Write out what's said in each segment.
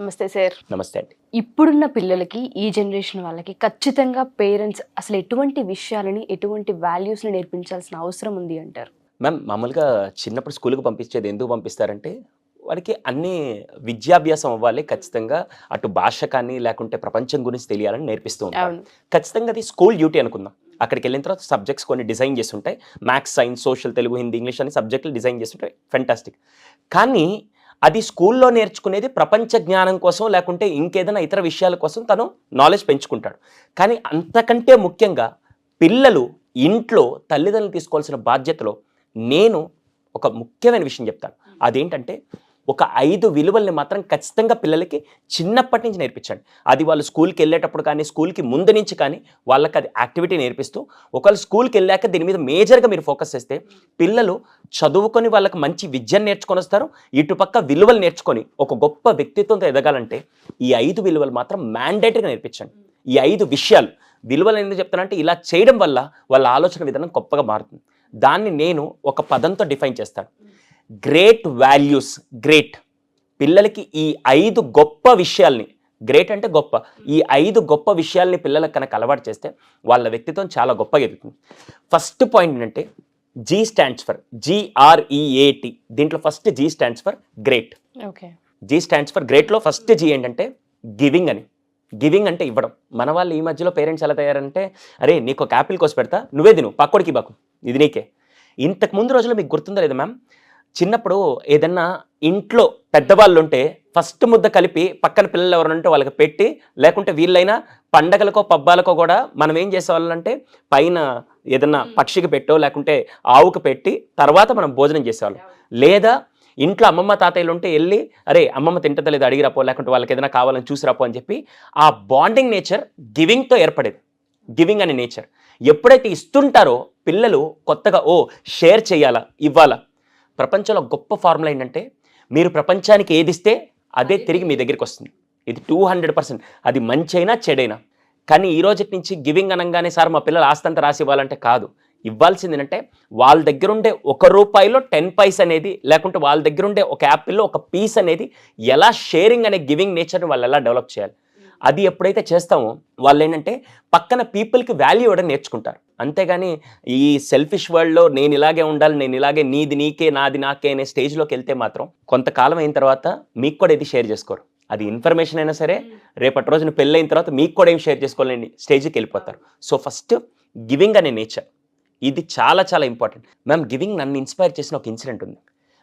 నమస్తే సార్. నమస్తే అండి. ఇప్పుడున్న పిల్లలకి ఈ జనరేషన్ వాళ్ళకి ఖచ్చితంగా పేరెంట్స్ అసలు ఎటువంటి విషయాలని ఎటువంటి వాల్యూస్ని నేర్పించాల్సిన అవసరం ఉంది అంటారు? మ్యామ్ మామూలుగా చిన్నప్పుడు స్కూల్కి పంపించేది ఎందుకు పంపిస్తారంటే వాడికి అన్ని విద్యాభ్యాసం అవ్వాలి ఖచ్చితంగా అటు భాష కానీ లేకుంటే ప్రపంచం గురించి తెలియాలని నేర్పిస్తూ ఉంటారు. ఖచ్చితంగా అది స్కూల్ డ్యూటీ అనుకుందాం. అక్కడికి వెళ్ళిన తర్వాత సబ్జెక్ట్స్ కొన్ని డిజైన్ చేస్తుంటాయి. Maths science social Telugu Hindi English అని సబ్జెక్టులు డిజైన్ చేస్తుంటాయి. ఫెంటాస్టిక్ కానీ అది స్కూల్లో నేర్చుకునేది ప్రపంచ జ్ఞానం కోసం లేకుంటే ఇంకేదైనా ఇతర విషయాల కోసం తను నాలెడ్జ్ పెంచుకుంటాడు. కానీ అంతకంటే ముఖ్యంగా పిల్లలు ఇంట్లో తల్లిదండ్రులు తీసుకోవాల్సిన బాధ్యతలో నేను ఒక ముఖ్యమైన విషయం చెప్తాను. అదేంటంటే ఒక ఐదు విలువల్ని మాత్రం ఖచ్చితంగా పిల్లలకి చిన్నప్పటి నుంచి నేర్పించండి. అది వాళ్ళు స్కూల్కి వెళ్ళేటప్పుడు కానీ స్కూల్కి ముందు నుంచి కానీ వాళ్ళకి అది యాక్టివిటీ నేర్పిస్తూ ఒకవేళ స్కూల్కి వెళ్ళాక దీని మీద మేజర్గా మీరు ఫోకస్ చేస్తే పిల్లలు చదువుకొని వాళ్ళకి మంచి విద్యను నేర్చుకొని వస్తారు. ఇటుపక్క విలువలు నేర్చుకొని ఒక గొప్ప వ్యక్తిత్వంతో ఎదగాలంటే ఈ ఐదు విలువలు మాత్రం మ్యాండేటరీగా నేర్పించండి. ఈ ఐదు విషయాలు విలువలు ఎందుకు చెప్తానంటే ఇలా చేయడం వల్ల వాళ్ళ ఆలోచన విధానం గొప్పగా మారుతుంది. దాన్ని నేను ఒక పదంతో డిఫైన్ చేస్తాను. Great values great. పిల్లలకి ఈ ఐదు గొప్ప విషయాల్ని గ్రేట్ అంటే గొప్ప ఈ ఐదు గొప్ప విషయాల్ని పిల్లలకు కనుక అలవాటు చేస్తే వాళ్ళ వ్యక్తిత్వం చాలా గొప్పగా ఎదుగుతుంది. ఫస్ట్ పాయింట్ ఏంటంటే G stands for G R E A T దీంట్లో first G stands for great okay. G stands for గ్రేట్లో first G ఏంటంటే గివింగ్ అని. గివింగ్ అంటే ఇవ్వడం. మన వాళ్ళు ఈ మధ్యలో పేరెంట్స్ ఎలా తయారంటే అరే నీకు ఒక యాపిల్ కోసి పెడతా నువ్వే తిను పక్కోడికి బాకు ఇది నీకే. ఇంతకు ముందు రోజుల్లో మీకు గుర్తుందా లేదా మ్యామ్ చిన్నప్పుడు ఏదన్నా ఇంట్లో పెద్దవాళ్ళు ఉంటే ఫస్ట్ ముద్ద కలిపి పక్కన పిల్లలు ఎవరైనా ఉంటే వాళ్ళకి పెట్టి లేకుంటే వీళ్ళైనా పండగలకో పబ్బాలకో కూడా మనం ఏం చేసేవాళ్ళంటే పైన ఏదన్నా పక్షికి పెట్టో లేకుంటే ఆవుకు పెట్టి తర్వాత మనం భోజనం చేసేవాళ్ళం. లేదా ఇంట్లో అమ్మమ్మ తాతయ్యలు ఉంటే వెళ్ళి అరే అమ్మమ్మ తింటుందో లేదో అడిగిరాపో లేకుంటే వాళ్ళకి ఏదైనా కావాలని చూసిరాపో అని చెప్పి ఆ బాండింగ్ నేచర్ గివింగ్తో ఏర్పడేది. గివింగ్ అనే నేచర్. ఎప్పుడైతే ఇస్తుంటారో పిల్లలు కొత్తగా ఓ షేర్ చేయాలా ఇవ్వాలా ప్రపంచంలో గొప్ప ఫార్ములా ఏంటంటే మీరు ప్రపంచానికి ఏది ఇస్తే అదే. తిరిగి మీ దగ్గరికి వస్తుంది. ఇది టూ హండ్రెడ్ పర్సెంట్. అది మంచైనా చెడైనా. కానీ ఈ రోజు నుంచి గివింగ్ అనగానే సార్ మా పిల్లలు ఆస్తంతా రాసి ఇవ్వాలంటే కాదు. ఇవ్వాల్సింది ఏంటంటే వాళ్ళ దగ్గర ఉండే ఒక రూపాయిలో టెన్ పైస్ అనేది లేకుంటే వాళ్ళ దగ్గర ఉండే ఒక యాపిల్లో ఒక పీస్ అనేది ఎలా షేరింగ్ అనే గివింగ్ నేచర్ని వాళ్ళు ఎలా డెవలప్ చేయాలి? అది ఎప్పుడైతే చేస్తామో వాళ్ళు ఏంటంటే పక్కన పీపుల్కి వాల్యూ ఇవ్వడం నేర్చుకుంటారు. అంతేగాని ఈ సెల్ఫిష్ వరల్డ్లో నేను ఇలాగే ఉండాలి నేను ఇలాగే నీది నీకే నాది నాకే అనే స్టేజ్లోకి వెళ్తే మాత్రం కొంతకాలం అయిన తర్వాత మీకు కూడా ఇది షేర్ చేసుకోరు. అది ఇన్ఫర్మేషన్ అయినా సరే రేపటి రోజున పెళ్ళైన తర్వాత మీకు కూడా ఏం షేర్ చేసుకోవాలని స్టేజ్కి వెళ్ళిపోతారు. సో ఫస్ట్ గివింగ్ అనే నేచర్ ఇది చాలా చాలా ఇంపార్టెంట్ మ్యామ్ గివింగ్ నన్ను ఇన్స్పైర్ చేసిన ఒక ఇన్సిడెంట్ ఉంది.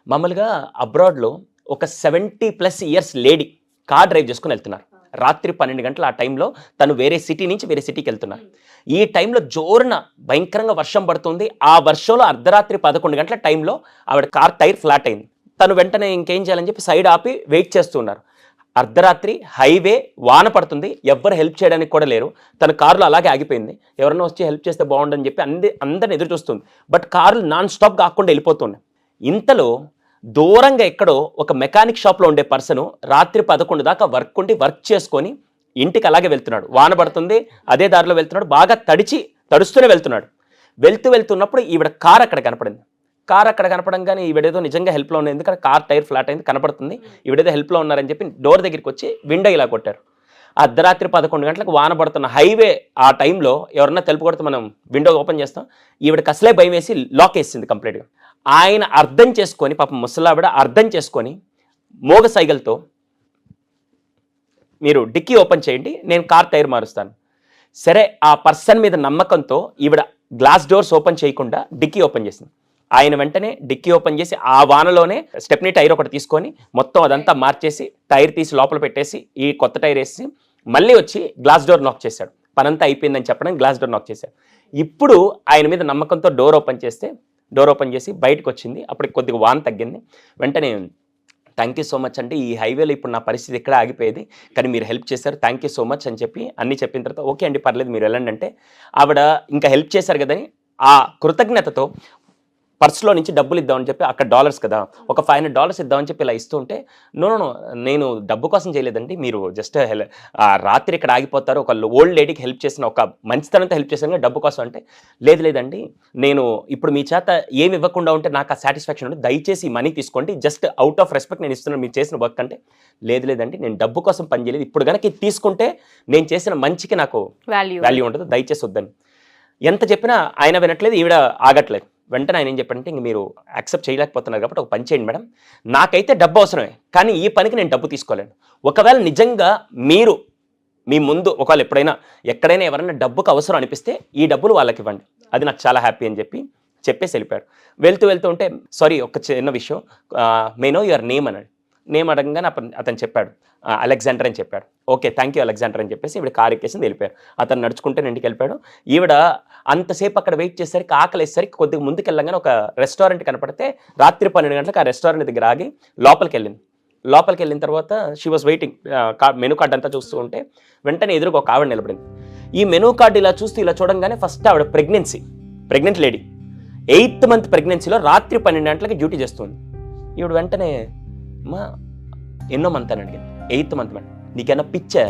మామూలుగా అబ్రాడ్లో ఒక seventy plus years lady car drive చేసుకుని వెళ్తున్నారు. రాత్రి పన్నెండు గంటల ఆ టైంలో తను వేరే సిటీ నుంచి వేరే సిటీకి వెళ్తున్నారు. ఈ టైంలో జోరున భయంకరంగా వర్షం పడుతుంది. ఆ వర్షంలో అర్ధరాత్రి పదకొండు గంటల టైంలో ఆవిడ కార్ టైర్ ఫ్లాట్ అయింది. తను వెంటనే ఇంకేం చేయాలని చెప్పి సైడ్ ఆపి వెయిట్ చేస్తున్నారు. అర్ధరాత్రి హైవే వాన పడుతుంది. ఎవ్వరు హెల్ప్ చేయడానికి కూడా లేరు. తన కారులో అలాగే ఆగిపోయింది. ఎవరైనా వచ్చి హెల్ప్ చేస్తే బాగుండని చెప్పి అంది అందరిని ఎదురు చూస్తుంది. బట్ కార్లు నాన్ స్టాప్ కాకుండా వెళ్ళిపోతున్నాయి. ఇంతలో దూరంగా ఎక్కడో ఒక మెకానిక్ షాప్లో ఉండే పర్సన్ రాత్రి పదకొండు దాకా వర్క్ ఉండి వర్క్ చేసుకొని ఇంటికి అలాగే వెళ్తున్నాడు. వాన పడుతుంది అదే దారిలో వెళ్తున్నాడు బాగా తడిచి తడుస్తూనే వెళ్తున్నాడు. వెళ్తూ వెళ్తున్నప్పుడు ఈవిడ కార్ అక్కడ కనపడింది. కార్ అక్కడ కనపడంగానే ఈవిడేదో నిజంగా హెల్ప్లో ఉంది. ఎందుకంటే కార్ టైర్ ఫ్లాట్ అయింది కనపడుతుంది. ఈవిడేదో హెల్ప్లో ఉన్నారని చెప్పి డోర్ దగ్గరికి వచ్చి విండో ఇలా కొట్టారు. అర్ధరాత్రి పదకొండు గంటలకు వాన పడుతున్న హైవే ఆ టైంలో ఎవరన్నా తెలుపు కొడితే మనం విండో ఓపెన్ చేస్తాం. ఈవిడకి అసలే భయం వేసి లాక్ వేసింది కంప్లీట్గా. ఆయన అర్థం చేసుకొని పాపం ముసలావిడ అర్థం చేసుకొని మోగ సైగలతో మీరు డిక్కీ ఓపెన్ చేయండి నేను కార్ టైర్ మారుస్తాను. సరే ఆ పర్సన్ మీద నమ్మకంతో ఈవిడ గ్లాస్ డోర్స్ ఓపెన్ చేయకుండా డిక్కీ ఓపెన్ చేసింది. ఆయన వెంటనే డిక్కీ ఓపెన్ చేసి ఆ వానలోనే స్టెప్నీ టైర్ ఒకటి తీసుకొని మొత్తం అదంతా మార్చేసి టైర్ తీసి లోపల పెట్టేసి ఈ కొత్త టైర్ వేసి మళ్ళీ వచ్చి గ్లాస్ డోర్ నాక్ చేశాడు. పనంతా అయిపోయిందని చెప్పడం గ్లాస్ డోర్ నాక్ చేశాడు. ఇప్పుడు ఆయన మీద నమ్మకంతో డోర్ ఓపెన్ చేస్తే డోర్ ఓపెన్ చేసి బయటకు వచ్చింది అప్పటికి కొద్దిగా వాన్ తగ్గింది. వెంటనే థ్యాంక్ యూ సో మచ్ అంటే ఈ హైవేలో ఇప్పుడు నా పరిస్థితి ఇక్కడ ఆగిపోయేది? కానీ మీరు హెల్ప్ చేశారు థ్యాంక్ యూ సో మచ్ అని చెప్పి అన్ని చెప్పిన తర్వాత ఓకే అండి పర్లేదు మీరు వెళ్ళండి అంటే ఆవిడ ఇంకా హెల్ప్ చేశారు కదని ఆ కృతజ్ఞతతో పర్స్లో నుంచి డబ్బులు ఇద్దామని చెప్పి అక్కడ డాలర్స్ కదా ఒక ఫైవ్ హండ్రెడ్ డాలర్స్ ఇద్దామని చెప్పి ఇలా ఇస్తూ ఉంటే నో నో నేను డబ్బు కోసం చేయలేదండి మీరు జస్ట్ రాత్రి ఇక్కడ ఆగిపోతారు ఒక ఓల్డ్ లేడీకి హెల్ప్ చేసిన ఒక మంచితనంతో హెల్ప్ చేసిన డబ్బు కోసం అంటే లేదు లేదండి నేను ఇప్పుడు మీ చేత ఏమి ఇవ్వకుండా ఉంటే నాకు ఆ సాటిస్ఫాక్షన్ ఉంది దయచేసి మనీ తీసుకోండి జస్ట్ అవుట్ ఆఫ్ రెస్పెక్ట్ నేను ఇస్తున్నాను మీరు చేసిన వర్క్ అంటే లేదు లేదండి నేను డబ్బు కోసం పని చేయలేదు ఇప్పుడు కనుక తీసుకుంటే నేను చేసిన మంచికి నాకు వాల్యూ వాల్యూ ఉండదు దయచేసి వద్దని ఎంత చెప్పినా ఆయన వినట్లేదు ఈవిడ ఆగట్లేదు. వెంటనే ఆయన ఏం చెప్పారంటే ఇంక మీరు యాక్సెప్ట్ చేయలేకపోతున్నారు కాబట్టి ఒక పని చేయండి మేడం. నాకైతే డబ్బు అవసరమే కానీ ఈ పనికి నేను డబ్బు తీసుకోలేను. ఒకవేళ నిజంగా మీరు మీ ముందు ఒకవేళ ఎప్పుడైనా ఎక్కడైనా ఎవరైనా డబ్బుకు అవసరం అనిపిస్తే ఈ డబ్బులు వాళ్ళకి ఇవ్వండి. అది నాకు చాలా హ్యాపీ అని చెప్పి చెప్పేసి వెళ్ళిపోయాడు. వెళ్తూ వెళ్తూ ఉంటే సారీ ఒక చిన్న విషయం. మే నో యువర్ నేమ్ అన్నాడు. నేమ్ అడగంగానే అతను అతను చెప్పాడు. "ఆ, అలెగ్జాండర్ అని చెప్పాడు. ఓకే థ్యాంక్ యూ అలెగ్జాండర్ అని చెప్పేసి ఈవిడ కార్ ఎక్కేసి వెళ్ళిపోయారు. అతను నడుచుకుంటే నేను ఇంటికి వెళ్ళిపోయాడు. ఈవిడ అంతసేపు అక్కడ వెయిట్ చేసేసరికి ఆకలి వేసేసరికి కొద్దిగా ముందుకు వెళ్ళగానే ఒక రెస్టారెంట్ కనపడితే రాత్రి పన్నెండు గంటలకు ఆ రెస్టారెంట్ దగ్గర ఆగి లోపలికి వెళ్ళింది. లోపలికి వెళ్ళిన తర్వాత she was waiting menu card అంతా చూస్తూ ఉంటే వెంటనే ఎదురుగా ఒక ఆవిడ నిలబడింది. ఈ మెనూ కార్డు ఇలా చూస్తూ ఇలా చూడంగానే ఫస్ట్ ఆవిడ pregnancy pregnant lady eighth month ప్రెగ్నెన్సీలో రాత్రి పన్నెండు గంటలకి డ్యూటీ చేస్తుంది ఈవిడ వెంటనే మా ఎన్నో మంత్ అని అడిగింది. Eighth month madam. నీకైనా పిచ్చా?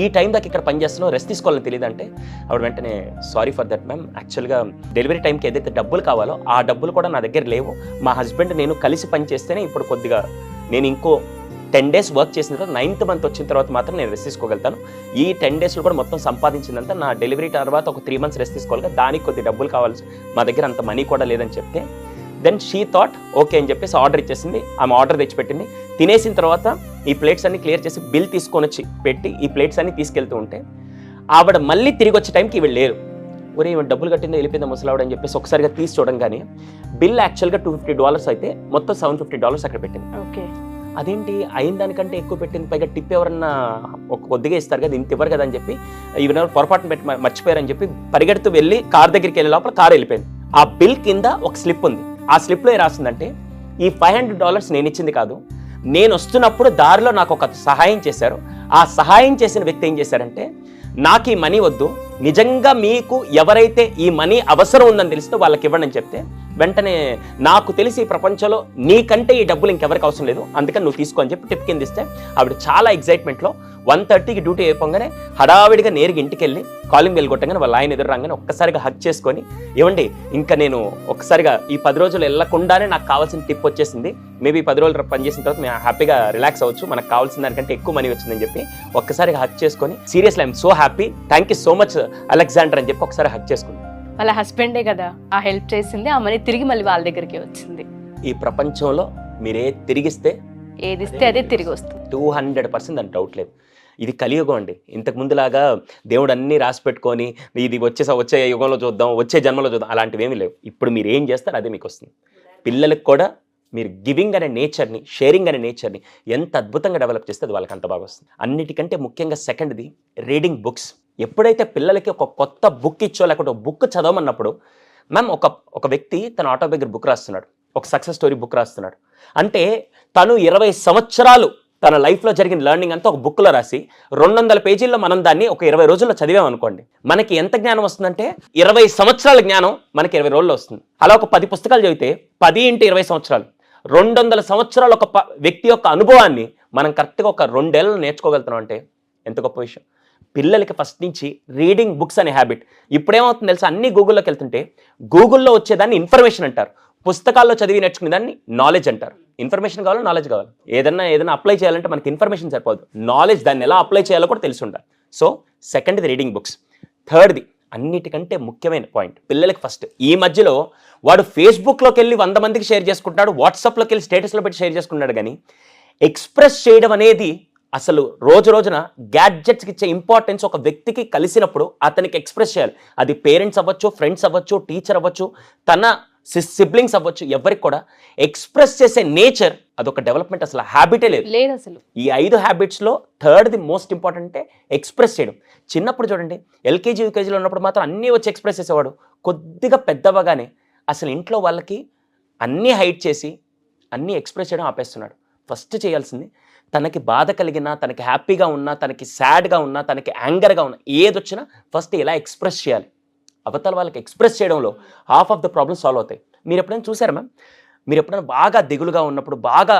ఈ టైం దాకా ఇక్కడ పనిచేస్తున్నావు రెస్ట్ తీసుకోవాలని తెలియదు అంటే ఆవిడ వెంటనే సారీ ఫర్ దట్ మ్యామ్ యాక్చువల్గా డెలివరీ టైంకి ఏదైతే డబ్బులు కావాలో ఆ డబ్బులు కూడా నా దగ్గర లేవు. మా హస్బెండ్ నేను కలిసి పని చేస్తేనే ఇప్పుడు కొద్దిగా నేను ఇంకో టెన్ డేస్ వర్క్ చేసిన తర్వాత నైన్త్ మంత్ వచ్చిన తర్వాత మాత్రం నేను రెస్ట్ తీసుకోగలుగుతాను. ఈ టెన్ డేస్లో కూడా మొత్తం సంపాదించిందంతా నా డెలివరీ తర్వాత ఒక త్రీ మంత్స్ రెస్ట్ తీసుకోవాలి దానికి కొద్ది డబ్బులు కావాలి మా దగ్గర అంత మనీ కూడా లేదని చెప్తే దెన్ షీ థాట్ ఓకే అని చెప్పేసి ఆర్డర్ ఇచ్చేసింది. ఆమె ఆర్డర్ తెచ్చిపెట్టింది. తినేసిన తర్వాత ఈ ప్లేట్స్ అన్ని క్లియర్ చేసి బిల్ తీసుకొని వచ్చి పెట్టి ఈ ప్లేట్స్ అన్ని తీసుకెళ్తూ ఉంటే ఆవిడ మళ్ళీ తిరిగి వచ్చే టైంకి ఇవి లేరు. ఒరే ఈమె డబ్బులు కట్టిందో? వెళ్ళిపోయిందా ముసలావిడ? అని చెప్పేసి ఒకసారిగా తీసి చూడంగానే బిల్ యాక్చువల్గా టూ ఫిఫ్టీ డాలర్స్ అయితే మొత్తం సెవెన్ ఫిఫ్టీ డాలర్స్ అక్కడ పెట్టింది. ఓకే. అదేంటి? అయిన దానికంటే ఎక్కువ పెట్టింది. పైగా టిప్ ఎవరన్నా ఒక కొద్దిగా ఇస్తారు కదా ఇంత ఇవ్వరు కదా అని చెప్పి ఈవెన్ పొరపాటున పెట్టి మర్చిపోయారని చెప్పి పరిగెడుతూ వెళ్ళి కార్ దగ్గరికి వెళ్ళే లోపల కార్ వెళ్ళిపోయింది. ఆ బిల్ కింద ఒక స్లిప్ ఉంది. ఆ స్లిప్లో ఏ రాసిందంటే ఈ ఫైవ్ హండ్రెడ్ డాలర్స్ నేను ఇచ్చింది కాదు నేను వస్తున్నప్పుడు దారిలో నాకు ఒక సహాయం చేశారు. ఆ సహాయం చేసిన వ్యక్తి ఏం చేశారంటే నాకు ఈ మనీ వద్దు నిజంగా మీకు ఎవరైతే ఈ మనీ అవసరం ఉందని తెలిస్తే వాళ్ళకి ఇవ్వండి అని చెప్తే వెంటనే నాకు తెలిసి ఈ ప్రపంచంలో నీకంటే ఈ డబ్బులు ఇంకెవరికి అవసరం లేదు. అందుకని నువ్వు తీసుకో అని చెప్పి టిప్ కింద ఇస్తే ఆవిడ చాలా ఎగ్జైట్మెంట్లో వన్ థర్టీకి డ్యూటీ అయిపోగానే హడావిడిగా నేరుగా ఇంటికి వెళ్ళి కాలింగ్ బెల్ కొట్టగానే వాళ్ళ ఆయన ఎదురు రాగానే ఒక్కసారిగా హక్ చేసుకొని ఇవ్వండి ఇంకా నేను ఒక్కసారిగా ఈ పది రోజులు వెళ్ళకుండానే నాకు కావాల్సిన టిప్ వచ్చేసింది. మేబీ పది రోజులు పనిచేసిన తర్వాత మేము హ్యాపీగా రిలాక్స్ అవ్వచ్చు. మనకు కావాల్సిన దానికంటే ఎక్కువ మనీ వచ్చిందని చెప్పి ఒక్కసారిగా హక్ చేసుకొని seriously I'm so happy. Thank you so much Alexander అని చెప్పి ఒకసారి హక్ చేసుకుని వాళ్ళ హస్బెండే కదా ఆ హెల్ప్ చేసింది ఆ మనీ తిరిగి మళ్ళీ వాళ్ళ దగ్గరికి వచ్చింది. ఈ ప్రపంచంలో మీరే తిరిగిస్తే ఏది ఇస్తే అదే తిరిగి వస్తుంది. టూ హండ్రెడ్ పర్సెంట్ దాని డౌట్ లేదు. ఇది కలియుగం అండి. ఇంతకు ముందులాగా దేవుడు అన్నీ రాసి పెట్టుకొని ఇది వచ్చే వచ్చే యుగంలో చూద్దాం వచ్చే జన్మలో చూద్దాం అలాంటివి ఏమీ లేవు. ఇప్పుడు మీరు ఏం చేస్తారో అదే మీకు వస్తుంది. పిల్లలకు కూడా మీరు గివింగ్ అనే నేచర్ని షేరింగ్ అనే నేచర్ని ఎంత అద్భుతంగా డెవలప్ చేస్తే అది వాళ్ళకి అంత బాగా వస్తుంది. అన్నిటికంటే ముఖ్యంగా సెకండ్ది రీడింగ్ బుక్స్ ఎప్పుడైతే పిల్లలకి ఒక కొత్త బుక్ ఇచ్చో లేకపోతే ఒక బుక్ చదవమన్నప్పుడు మ్యామ్ ఒక ఒక వ్యక్తి తన ఆటోబయోగ్రఫీ బుక్ రాస్తున్నాడు. ఒక సక్సెస్ స్టోరీ బుక్ రాస్తున్నాడు. అంటే తను ఇరవై సంవత్సరాలు తన లైఫ్లో జరిగిన లెర్నింగ్ అంతా ఒక బుక్లో రాసి రెండు వందల పేజీల్లో మనం దాన్ని ఒక ఇరవై రోజుల్లో చదివామనుకోండి మనకి ఎంత జ్ఞానం వస్తుందంటే ఇరవై సంవత్సరాల జ్ఞానం మనకి ఇరవై రోజుల్లో వస్తుంది. అలా ఒక పది పుస్తకాలు చదివితే పది ఇంటి ఇరవై సంవత్సరాలు. రెండు వందల సంవత్సరాల ఒక ప- వ్యక్తి యొక్క అనుభవాన్ని మనం కరెక్ట్గా ఒక రెండేళ్ళు నేర్చుకోగలుగుతున్నాం అంటే ఎంత గొప్ప విషయం. పిల్లలకి ఫస్ట్ నుంచి రీడింగ్ బుక్స్ అనే హ్యాబిట్ ఇప్పుడేమవుతుంది తెలుసా? అన్ని గూగుల్లోకి వెళ్తుంటే గూగుల్లో వచ్చేదాన్ని ఇన్ఫర్మేషన్ అంటారు. పుస్తకాల్లో చదివి నేర్చుకునే దాన్ని నాలెడ్జ్ అంటారు. ఇన్ఫర్మేషన్ కావాలి? నాలెడ్జ్ కావాలి? ఏదన్నా ఏదైనా అప్లై చేయాలంటే మనకి ఇన్ఫర్మేషన్ సరిపోదు. నాలెడ్జ్ దాన్ని ఎలా అప్లై చేయాలో కూడా తెలిసి ఉండాలి సో సెకండ్ది రీడింగ్ బుక్స్ థర్డ్ది అన్నిటికంటే ముఖ్యమైన పాయింట్ పిల్లలకి ఫస్ట్ ఈ మధ్యలో వాడు ఫేస్బుక్లోకి వెళ్ళి వంద మందికి షేర్ చేసుకుంటాడు వాట్సాప్లోకి వెళ్ళి స్టేటస్లో పెట్టి షేర్ చేసుకుంటాడు కానీ ఎక్స్ప్రెస్ చేయడం అనేది అసలు రోజు రోజున గ్యాడ్జెట్స్కి ఇచ్చే ఇంపార్టెన్స్ ఒక వ్యక్తికి కలిసినప్పుడు అతనికి ఎక్స్ప్రెస్ చేయాలి. అది పేరెంట్స్ అవ్వచ్చు ఫ్రెండ్స్ అవ్వచ్చు టీచర్ అవ్వచ్చు తన సిబ్లింగ్స్ అవ్వచ్చు ఎవరికి కూడా ఎక్స్ప్రెస్ చేసే నేచర్ అదొక డెవలప్మెంట్ అసలు హ్యాబిటే లేదు. లేదు అసలు. ఈ ఐదు హ్యాబిట్స్లో థర్డ్ది మోస్ట్ ఇంపార్టెంట్ అంటే ఎక్స్ప్రెస్ చేయడం. చిన్నప్పుడు చూడండి ఎల్కేజీ యూకేజీలో ఉన్నప్పుడు మాత్రం అన్నీ వచ్చి ఎక్స్ప్రెస్ చేసేవాడు. కొద్దిగా పెద్దవగానే అసలు ఇంట్లో వాళ్ళకి అన్నీ హైడ్ చేసి అన్నీ ఎక్స్ప్రెస్ చేయడం ఆపేస్తున్నాడు. ఫస్ట్ చేయాల్సింది తనకి బాధ కలిగినా తనకి హ్యాపీగా ఉన్నా తనకి సాడ్గా ఉన్నా తనకి యాంగర్గా ఉన్నా ఏది వచ్చినా ఫస్ట్ ఇలా ఎక్స్ప్రెస్ చేయాలి? అవతల వాళ్ళకి ఎక్స్ప్రెస్ చేయడంలో half of the problem solve అవుతాయి. మీరు ఎప్పుడైనా చూసారా మ్యామ్? మీరు ఎప్పుడైనా బాగా దిగులుగా ఉన్నప్పుడు బాగా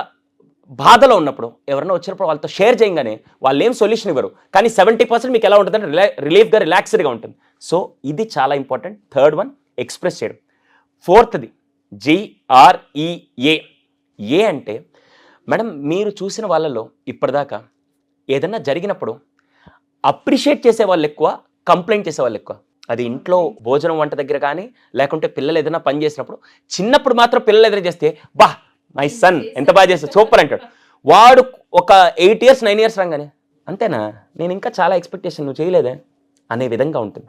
బాధలో ఉన్నప్పుడు ఎవరైనా వచ్చినప్పుడు వాళ్ళతో షేర్ చేయగానే వాళ్ళు ఏం సొల్యూషన్ ఇవ్వరు. కానీ సెవెంటీ పర్సెంట్ మీకు ఎలా ఉంటుందంటే రిలా రిలీఫ్గా రిలాక్స్డ్గా ఉంటుంది. సో ఇది చాలా ఇంపార్టెంట్. థర్డ్ వన్ ఎక్స్ప్రెస్ చేయడం. ఫోర్త్ది జిఆర్ఈఏ ఏ అంటే మేడం మీరు చూసిన వాళ్ళలో ఇప్పటిదాకా ఏదన్నా జరిగినప్పుడు అప్రిషియేట్ చేసే వాళ్ళు ఎక్కువ కంప్లైంట్ చేసే వాళ్ళు ఎక్కువ. అది ఇంట్లో భోజనం వంట దగ్గర కానీ లేకుంటే పిల్లలు ఏదైనా పని చేసినప్పుడు చిన్నప్పుడు మాత్రం పిల్లలు ఎదురు చేస్తే బా మై సన్ ఎంత బాగా చేస్తాడు సూపర్ అంటాడు. వాడు ఒక ఎయిట్ ఇయర్స్ నైన్ ఇయర్స్ రాగానే అంతేనా? నేను ఇంకా చాలా ఎక్స్పెక్టేషన్ నువ్వు చేయలేదే? అనే విధంగా ఉంటుంది.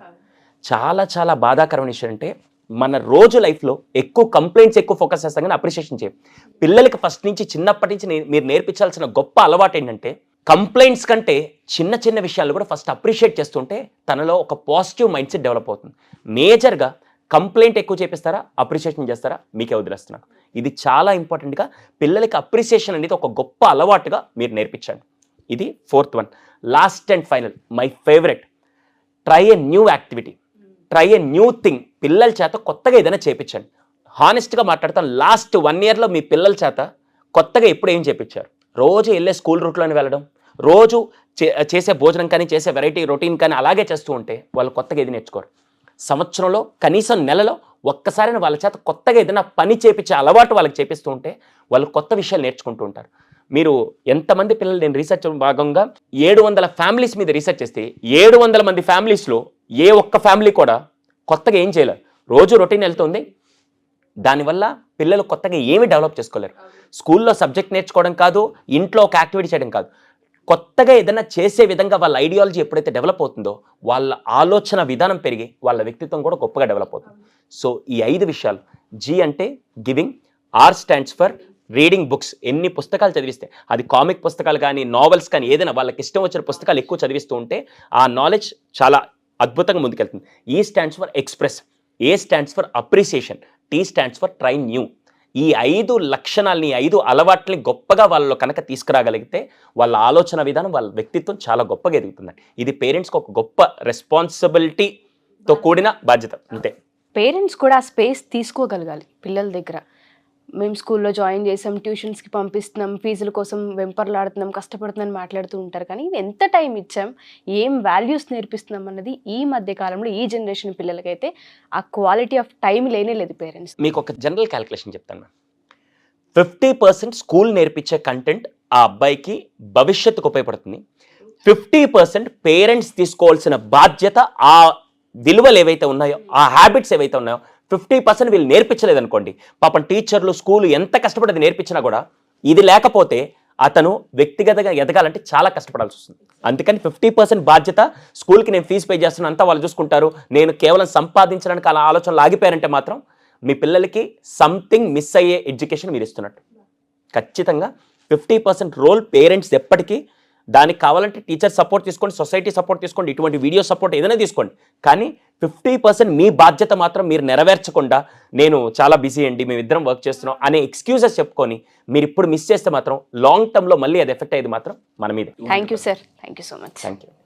చాలా చాలా బాధాకరమైన విషయం అంటే మన రోజు లైఫ్లో ఎక్కువ కంప్లైంట్స్ ఎక్కువ ఫోకస్ చేస్తాం కానీ అప్రిషియేషన్ చేయం పిల్లలకి ఫస్ట్ నుంచి చిన్నప్పటి నుంచి మీరు నేర్పించాల్సిన గొప్ప అలవాటు ఏంటంటే కంప్లైంట్స్ కంటే చిన్న చిన్న విషయాలు కూడా ఫస్ట్ అప్రిషియేట్ చేస్తుంటే తనలో ఒక పాజిటివ్ మైండ్ సెట్ డెవలప్ అవుతుంది మేజర్గా కంప్లైంట్ ఎక్కువ చేపిస్తారా అప్రిషియేషన్ చేస్తారా మీకే వదిలేస్తున్నాను. ఇది చాలా ఇంపార్టెంట్గా పిల్లలకి అప్రిసియేషన్ అనేది ఒక గొప్ప అలవాటుగా మీరు నేర్పించండి. ఇది fourth one last and final my favourite try a new activity try a new thing పిల్లల చేత కొత్తగా ఏదైనా చేపించండి. హానెస్ట్గా మాట్లాడతాను లాస్ట్ వన్ ఇయర్లో మీ పిల్లల చేత కొత్తగా ఎప్పుడు ఏం చేపించారు? రోజు వెళ్ళే స్కూల్ రూట్లోనే వెళ్ళడం రోజు చే- చేసే భోజనం కానీ చేసే వెరైటీ రొటీన్ కానీ అలాగే చేస్తూ ఉంటే వాళ్ళు కొత్తగా ఏది నేర్చుకోరు. సంవత్సరంలో కనీసం నెలలో ఒక్కసారైనా వాళ్ళ చేత కొత్తగా ఏదైనా పని చేపించే అలవాటు వాళ్ళకి చేపిస్తూ ఉంటే వాళ్ళు కొత్త విషయాలు నేర్చుకుంటూ ఉంటారు. మీరు ఎంతమంది పిల్లలు నేను రీసెర్చ్ భాగంగా ఏడు వందల ఫ్యామిలీస్ మీద రీసెర్చ్ చేస్తే ఏడు వందల మంది ఫ్యామిలీస్లో ఏ ఒక్క ఫ్యామిలీ కూడా కొత్తగా ఏం చేయలేదు రోజు రొటీన్ వెళ్తుంది. దానివల్ల పిల్లలు కొత్తగా ఏమి డెవలప్ చేసుకోలేరు. స్కూల్లో సబ్జెక్ట్ నేర్చుకోవడం కాదు ఇంట్లో ఒక యాక్టివిటీ చేయడం కాదు. కొత్తగా ఏదైనా చేసే విధంగా వాళ్ళ ఐడియాలజీ ఎప్పుడైతే డెవలప్ అవుతుందో వాళ్ళ ఆలోచన విధానం పెరిగి వాళ్ళ వ్యక్తిత్వం కూడా గొప్పగా డెవలప్ అవుతుంది. సో ఈ ఐదు విషయాలు జీ అంటే giving R stands for reading books. ఎన్ని పుస్తకాలు చదివిస్తే అది కామిక్ పుస్తకాలు కానీ నావెల్స్ కానీ ఏదైనా వాళ్ళకి ఇష్టం వచ్చిన పుస్తకాలు ఎక్కువ చదివిస్తూ ఉంటే ఆ నాలెడ్జ్ చాలా అద్భుతంగా ముందుకెళ్తుంది. E stands for express A stands for appreciation T stands for try new ఈ ఐదు లక్షణాలని ఐదు అలవాట్లని గొప్పగా వాళ్ళలో కనుక తీసుకురాగలిగితే వాళ్ళ ఆలోచన విధానం వాళ్ళ వ్యక్తిత్వం చాలా గొప్పగా ఎదుగుతుందండి. ఇది పేరెంట్స్కి ఒక గొప్ప రెస్పాన్సిబిలిటీతో కూడిన బాధ్యత. అంతే. పేరెంట్స్ కూడా స్పేస్ తీసుకోగలగాలి పిల్లల దగ్గర. మేము స్కూల్లో జాయిన్ చేసాం ట్యూషన్స్కి పంపిస్తున్నాం ఫీజుల కోసం వెంపర్లాడుతున్నాం కష్టపడుతున్నాం మాట్లాడుతూ ఉంటారు. కానీ ఎంత టైం ఇచ్చాం ఏం వాల్యూస్ నేర్పిస్తున్నాం అన్నది ఈ మధ్య కాలంలో ఈ జనరేషన్ పిల్లలకైతే ఆ క్వాలిటీ ఆఫ్ టైం లేనే లేదు పేరెంట్స్. మీకు ఒక జనరల్ క్యాలిక్యులేషన్ చెప్తాను. ఫిఫ్టీ పర్సెంట్ స్కూల్ నేర్పించే కంటెంట్ ఆ అబ్బాయికి భవిష్యత్తుకు ఉపయోగపడుతుంది. ఫిఫ్టీ పర్సెంట్ పేరెంట్స్ తీసుకోవాల్సిన బాధ్యత ఆ విలువలు ఏవైతే ఉన్నాయో ఆ హ్యాబిట్స్ ఏవైతే ఉన్నాయో ఫిఫ్టీ పర్సెంట్ వీళ్ళు నేర్పించలేదు అనుకోండి పాపం టీచర్లు స్కూల్ ఎంత కష్టపడి అది నేర్పించినా కూడా ఇది లేకపోతే అతను వ్యక్తిగతంగా ఎదగాలంటే చాలా కష్టపడాల్సి వస్తుంది. అందుకని ఫిఫ్టీ పర్సెంట్ బాధ్యత స్కూల్కి నేను ఫీజు పే చేస్తున్నా అంతా వాళ్ళు చూసుకుంటారు. నేను కేవలం సంపాదించడానికి అలా ఆలోచనలు ఆగిపోయారంటే మాత్రం మీ పిల్లలకి సంథింగ్ మిస్ అయ్యే ఎడ్యుకేషన్ మీరు ఇస్తున్నట్టు. ఖచ్చితంగా ఫిఫ్టీ పర్సెంట్ రోల్ పేరెంట్స్ ఎప్పటికీ దానికి కావాలంటే టీచర్ సపోర్ట్ తీసుకోండి సొసైటీ సపోర్ట్ తీసుకోండి ఇటువంటి వీడియో సపోర్ట్ ఏదైనా తీసుకోండి. కానీ ఫిఫ్టీ పర్సెంట్ మీ బాధ్యత మాత్రం మీరు నెరవేర్చకుండా నేను చాలా బిజీ అండి మేము ఇద్దరం వర్క్ చేస్తున్నాం అనే ఎక్స్క్యూజెస్ చెప్పుకొని మీరు ఇప్పుడు మిస్ చేస్తే మాత్రం లాంగ్ టర్మ్లో మళ్ళీ అది ఎఫెక్ట్ అయ్యేది మాత్రం మన మీదే. Thank you sir thank you so much thank you